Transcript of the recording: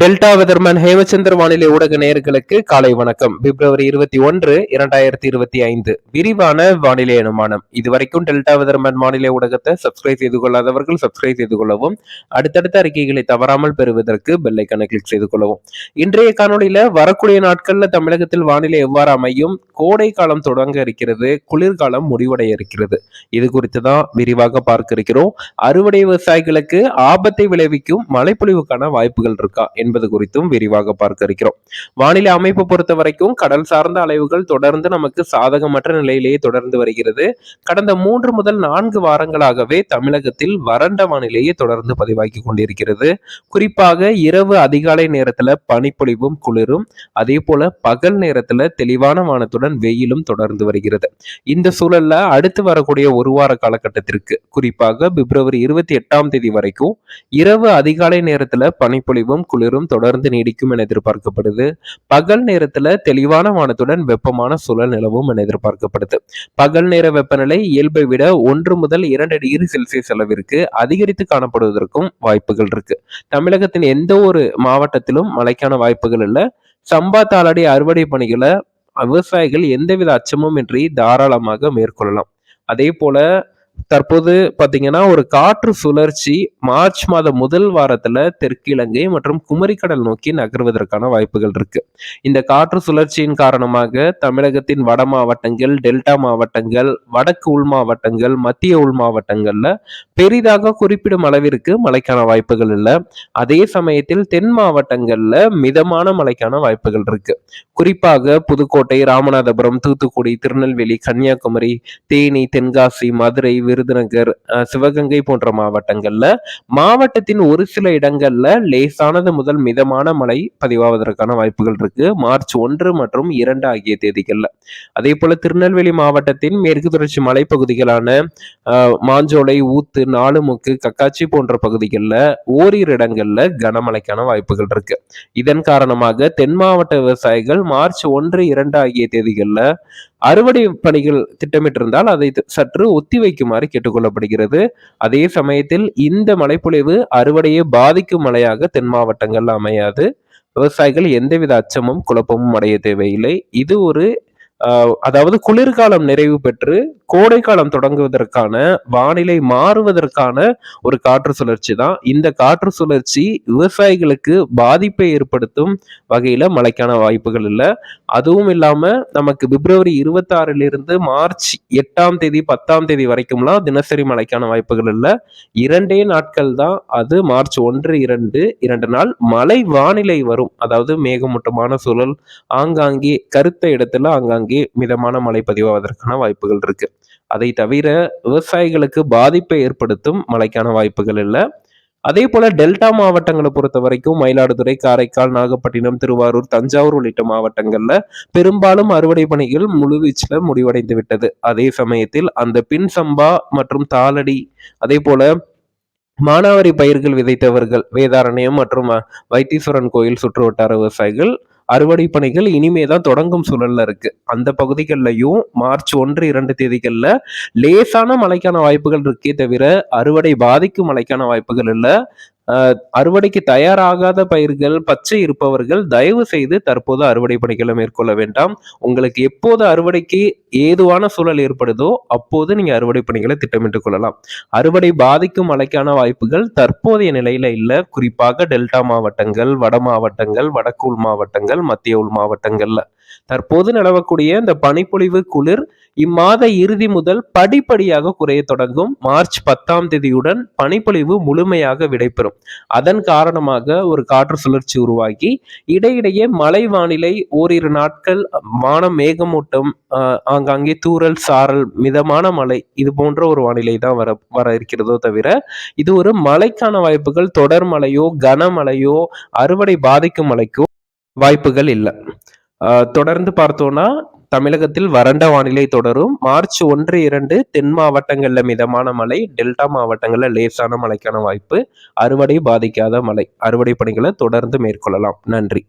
Delta weatherman Hemachandra வானிலை ஊடக நேயர்களுக்கு காலை வணக்கம். பிப்ரவரி இருபத்தி ஒன்று இரண்டாயிரத்தி இருபத்தி ஐந்து. விரிவான வானிலை அனுமானம். இதுவரைக்கும் டெல்டா வெதர்மேன் வானிலை ஊடகத்தை சப்ஸ்கிரைப் செய்து கொள்ளாதவர்கள் சப்ஸ்கிரைப் செய்து கொள்ளவும் அடுத்தடுத்த அறிக்கைகளை தவறாமல் பெறுவதற்கு பெல்லைக்கனை கிளிக் செய்து கொள்ளவும். இன்றைய காணொலியில வரக்கூடிய நாட்கள்ல தமிழகத்தில் வானிலை எவ்வாறு அமையும் கோடை காலம் தொடங்க இருக்கிறது குளிர்காலம் முடிவடைய இருக்கிறது. இது குறித்து தான் விரிவாக பார்க்க இருக்கிறோம். அறுவடை விவசாயிகளுக்கு ஆபத்தை விளைவிக்கும் மழைப்பொழிவுக்கான வாய்ப்புகள் இருக்கா என்பது குறித்தும் விரிவாக பார்க்க இருக்கிறோம். வானிலை அமைப்பு பொறுத்த வரைக்கும் கடல் சார்ந்த அலைவுகள் தொடர்ந்து நமக்கு சாதகமற்ற நிலையிலேயே தொடர்ந்து வருகிறது. கடந்த மூன்று முதல் நான்கு வாரங்களாகவே தமிழகத்தில் வறண்ட வானிலையே தொடர்ந்து பதிவாகி கொண்டிருக்கிறது. குறிப்பாக இரவு அதிகாலை நேரத்துல பனிப்பொழிவும் குளிரும். அதே போல பகல் நேரத்துல தெளிவான வானத்துடன் வெயிலும் தொடர்ந்து வருகிறது. இந்த சூழல்ல அடுத்து வரக்கூடிய ஒரு வார காலகட்டத்திற்கு குறிப்பாக பிப்ரவரி இருபத்தி எட்டாம் தேதி வரைக்கும் இரவு அதிகாலை நேரத்துல பனிப்பொழிவும் குளிரும். குளிரும் தொடர்ந்து நீடிக்கும் என எதிர்பார்க்கப்படுது. பகல் நேரத்துல தெளிவான வானத்துடன் வெப்பமான சூழல் நிலவும் என எதிர்பார்க்கப்படுது. பகல் நேர வெப்பநிலை இயல்பை விட ஒன்று முதல் இரண்டு டிகிரி செல்சியஸ் அளவிற்கு அதிகரித்து காணப்படுவதற்கும் வாய்ப்புகள் இருக்கு. தமிழகத்தின் எந்த ஒரு மாவட்டத்திலும் மழைக்கான வாய்ப்புகள் இல்லை. சம்பா தாளடி அறுவடை பணிகளை விவசாயிகள் எந்தவித அச்சமும் இன்றி தாராளமாக மேற்கொள்ளலாம். அதே போல தற்போது பார்த்தீங்கன்னா ஒரு காற்று சுழற்சி மார்ச் மாத முதல் வாரத்துல தெற்கிழங்கை மற்றும் குமரிக்கடல் நோக்கி நகர்வதற்கான வாய்ப்புகள் இருக்கு. இந்த காற்று சுழற்சியின் காரணமாக தமிழகத்தின் வட மாவட்டங்கள் டெல்டா மாவட்டங்கள் வடக்கு உள் மாவட்டங்கள் மத்திய உள் மாவட்டங்கள்ல பெரிதாக குறிப்பிடும் அளவிற்கு மழைக்கான வாய்ப்புகள் இல்லை. அதே சமயத்தில் தென் மாவட்டங்கள்ல மிதமான மழைக்கான வாய்ப்புகள் இருக்கு. குறிப்பாக புதுக்கோட்டை ராமநாதபுரம் தூத்துக்குடி திருநெல்வேலி கன்னியாகுமரி தேனி தென்காசி மதுரை விருதுநகர் சிவகங்கை போன்ற மாவட்டங்கள்ல மாவட்டத்தின் ஒரு சில இடங்கள்ல லேசானது முதல் மிதமான மழை பதிவாவதற்கான வாய்ப்புகள் இருக்கு. மார்ச் ஒன்று மற்றும் இரண்டு ஆகிய தேதிகள்ல. அதே போல திருநெல்வேலி மாவட்டத்தின் மேற்கு தொடர்ச்சி மலைப்பகுதிகளான மாஞ்சோலை ஊத்து நாலுமுக்கு கக்காச்சி போன்ற பகுதிகளில் ஓரிரு இடங்கள்ல கனமழைக்கான வாய்ப்புகள் இருக்கு. இதன் காரணமாக தென் மாவட்ட விவசாயிகள் மார்ச் ஒன்று இரண்டு ஆகிய தேதிகளில் அறுவடை பணிகள் திட்டமிட்டிருந்தால் அதை சற்று ஒத்தி வைக்குமாறு கேட்டுக்கொள்ளப்படுகிறது. அதே சமயத்தில் இந்த மழைப்பொழிவு அறுவடையை பாதிக்கும் மழையாக தென் மாவட்டங்கள் அமையாது. விவசாயிகள் எந்தவித அச்சமும் குழப்பமும் அடைய தேவையில்லை. இது ஒரு அதாவது குளிர்காலம் நிறைவு பெற்று கோடை காலம் தொடங்குவதற்கான வானிலை மாறுவதற்கான ஒரு காற்று சுழற்சி தான். இந்த காற்று சுழற்சி விவசாயிகளுக்கு பாதிப்பை ஏற்படுத்தும் வகையில மழைக்கான வாய்ப்புகள் இல்லை. அதுவும் இல்லாம நமக்கு பிப்ரவரி இருபத்தாறுல இருந்து மார்ச் எட்டாம் தேதி பத்தாம் தேதி வரைக்கும்லாம் தினசரி மழைக்கான வாய்ப்புகள் இல்லை. இரண்டே நாட்கள் தான். அது மார்ச் ஒன்று இரண்டு இரண்டு நாள் மழை வானிலை வரும். அதாவது மேகமூட்டமான சூழல் ஆங்காங்கே கருத்த இடத்துல ஆங்காங்கே மிதமான மழை பதிவாவதற்கான வாய்ப்புகள் இருக்கு. அதை தவிர விவசாயிகளுக்கு பாதிப்பை ஏற்படுத்தும் மழைக்கான வாய்ப்புகள் இல்லை. அதே போல டெல்டா மாவட்டங்களை பொறுத்த வரைக்கும் மயிலாடுதுறை காரைக்கால் நாகப்பட்டினம் திருவாரூர் தஞ்சாவூர் உள்ளிட்ட மாவட்டங்கள்ல பெரும்பாலும் அறுவடை பணிகள் முழுவீச்சில் முடிவடைந்து விட்டது. அதே சமயத்தில் அந்த பின் சம்பா மற்றும் தாளடி அதே போல மானாவாரி பயிர்கள் விதைத்தவர்கள் வேதாரண்யம் மற்றும் வைத்தீஸ்வரன் கோயில் சுற்றுவட்டார விவசாயிகள் அறுவடை பணிகள் இனிமே தான் தொடங்கும் சூழல்ல இருக்கு. அந்த பகுதிகளிலையும் மார்ச் ஒன்று இரண்டு தேதிகளில் லேசான மழைக்கான வாய்ப்புகள் இருக்கே தவிர அறுவடை பாதிக்கும் மழைக்கான வாய்ப்புகள் இல்லை. அறுவடைக்கு தயாராகாத பயிர்கள் பச்சை இருப்பவர்கள் தயவு செய்து தற்போது அறுவடை பணிகளை மேற்கொள்ள வேண்டாம். உங்களுக்கு எப்போது அறுவடைக்கு ஏதுவான சூழல் ஏற்படுதோ அப்போது நீங்க அறுவடை பணிகளை திட்டமிட்டுக் கொள்ளலாம். அறுவடை பாதிக்கும் மழைக்கான வாய்ப்புகள் தற்போதைய நிலையில இல்ல. குறிப்பாக டெல்டா மாவட்டங்கள் வட மாவட்டங்கள் வடக்கு உள் மாவட்டங்கள் மத்திய உள் மாவட்டங்கள்ல. தற்போது நிலவக்கூடிய இந்த பனிப்பொழிவு குளிர் இம்மாத இறுதி முதல் படிப்படியாக குறைய தொடங்கும். மார்ச் பத்தாம் தேதியுடன் பனிப்பொழிவு முழுமையாக விடைபெறும். அதன் காரணமாக ஒரு காற்று சுழற்சி உருவாகி இடையிடையே மழை வானிலை ஓரிரு நாட்கள் வானம் மேகமூட்டம் ஆங்காங்கே தூரல் சாரல் மிதமான மழை இது போன்ற ஒரு வானிலை தான் வர வர இருக்கிறதோ தவிர இது ஒரு மழைக்கான வாய்ப்புகள். தொடர் மழையோ கனமழையோ அறுவடை பாதிக்கும் மழைக்கோ வாய்ப்புகள் இல்லை. தொடர்ந்து பார்த்தோம்னா தமிழகத்தில் வறண்ட வானிலை தொடரும். மார்ச் ஒன்று இரண்டு தென் மாவட்டங்களில் மிதமான மழை டெல்டா மாவட்டங்களில் லேசான மழைக்கான வாய்ப்பு அறுவடை பாதிக்காத மழை. அறுவடை பணிகளை தொடர்ந்து மேற்கொள்ளலாம். நன்றி.